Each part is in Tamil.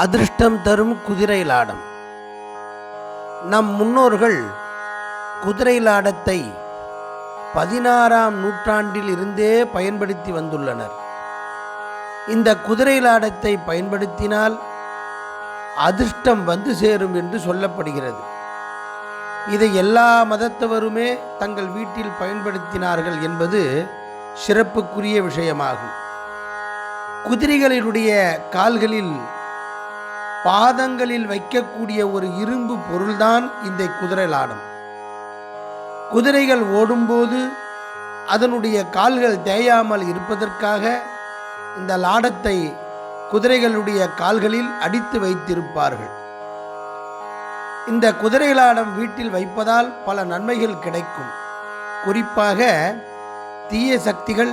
அதிர்ஷ்டம் தரும் குதிரை லாடம் நம் முன்னோர்கள் குதிரை லாடத்தை பதினாறாம் நூற்றாண்டில் இருந்தே பயன்படுத்தி வந்துள்ளனர். இந்த குதிரை லாடத்தை பயன்படுத்தினால் அதிர்ஷ்டம் வந்து சேரும் என்று சொல்லப்படுகிறது. இதை எல்லா மதத்தவருமே தங்கள் வீட்டில் பயன்படுத்தினார்கள் என்பது சிறப்புக்குரிய விஷயமாகும். குதிரைகளினுடைய கால்களில் பாதங்களில் வைக்கக்கூடிய ஒரு இரும்பு பொருள்தான் இந்த குதிரை லாடம் குதிரைகள் ஓடும்போது அதனுடைய கால்கள் தேயாமல் இருப்பதற்காக இந்த லாடத்தை குதிரைகளுடைய கால்களில் அடித்து வைத்திருப்பார்கள். இந்த குதிரை லாடம் வீட்டில் வைப்பதால் பல நன்மைகள் கிடைக்கும். குறிப்பாக தீய சக்திகள்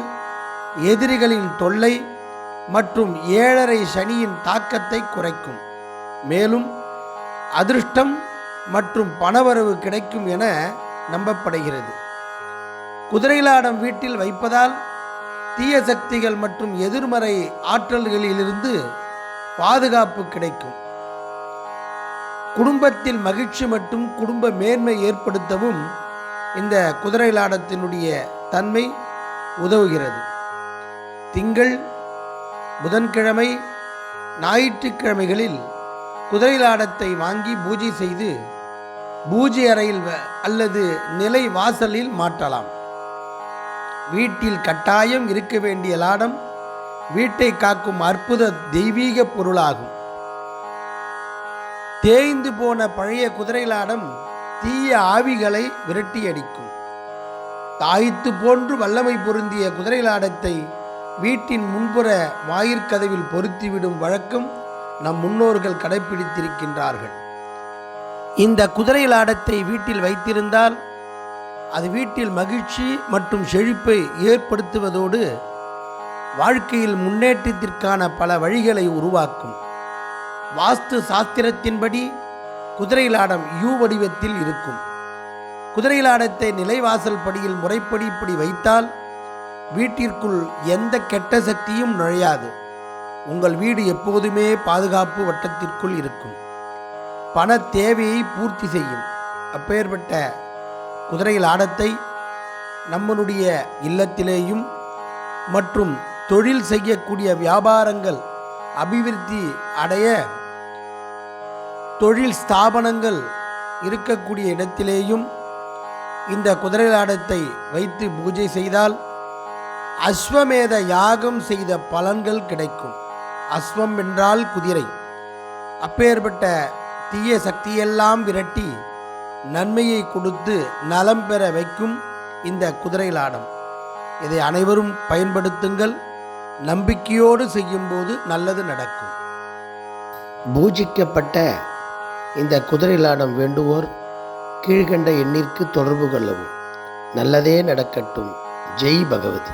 எதிரிகளின் தொல்லை மற்றும் ஏழரை சனியின் தாக்கத்தை குறைக்கும். மேலும் அதிர்ஷ்டம் மற்றும் பணவரவு கிடைக்கும் என நம்பப்படுகிறது. குதிரைலாடம் வீட்டில் வைப்பதால் தீய சக்திகள் மற்றும் எதிர்மறை ஆற்றல்களிலிருந்து பாதுகாப்பு கிடைக்கும். குடும்பத்தில் மகிழ்ச்சி மற்றும் குடும்ப மேன்மை ஏற்படுத்தவும் இந்த குதிரைலாடத்தினுடைய தன்மை உதவுகிறது. திங்கள் புதன்கிழமை ஞாயிற்றுக்கிழமைகளில் குதிரை லாடத்தை வாங்கி பூஜை செய்து பூஜை அறையில் அல்லது நிலை வாசலில் மாற்றலாம். வீட்டில் கட்டாயம் இருக்க வேண்டிய லாடம் வீட்டை காக்கும் அற்புத தெய்வீக பொருளாகும். தேய்ந்து போன பழைய குதிரை லாடம் தீய ஆவிகளை விரட்டி அடிக்கும் தாய்த்து போன்று வல்லமை பொருந்திய குதிரை லாடத்தை வீட்டின் முன்புற வாயிற்கதவில் பொருத்திவிடும் வழக்கம் நம் முன்னோர்கள் கடைப்பிடித்திருக்கின்றார்கள். இந்த குதிரை லாடத்தை வீட்டில் வைத்திருந்தால் அது வீட்டில் மகிழ்ச்சி மற்றும் செழிப்பை ஏற்படுத்துவதோடு வாழ்க்கையில் முன்னேற்றத்திற்கான பல வழிகளை உருவாக்கும். வாஸ்து சாஸ்திரத்தின்படி குதிரை லாடம் யூ வடிவத்தில் இருக்கும். குதிரை லாடத்தை நிலைவாசல் படியில் முறைப்படி இப்படி வைத்தால் வீட்டிற்குள் எந்த கெட்ட சக்தியும் நுழையாது. உங்கள் வீடு எப்போதுமே பாதுகாப்பு வட்டத்திற்குள் இருக்கும். பண தேவையை பூர்த்தி செய்யும். அப்பேற்பட்ட குதிரையில் ஆடத்தை நம்மளுடைய இல்லத்திலேயும் மற்றும் தொழில் செய்யக்கூடிய வியாபாரங்கள் அபிவிருத்தி அடைய தொழில் ஸ்தாபனங்கள் இருக்கக்கூடிய இடத்திலேயும் இந்த குதிரைலாடத்தை வைத்து பூஜை செய்தால் அஸ்வமேத யாகம் செய்த பலன்கள் கிடைக்கும். அஸ்வம் என்றால் குதிரை. அப்பேற்பட்ட தீய சக்தியெல்லாம் விரட்டி நன்மையை கொடுத்து நலம் பெற வைக்கும் இந்த குதிரைலாடம். இதை அனைவரும் பயன்படுத்துங்கள். நம்பிக்கையோடு செய்யும்போது நல்லது நடக்கும். பூஜிக்கப்பட்ட இந்த குதிரைலாடம் வேண்டுவோர் கீழ்கண்ட எண்ணிற்கு தொடர்பு கொள்ளவும். நல்லதே நடக்கட்டும். ஜெய் பகவதி.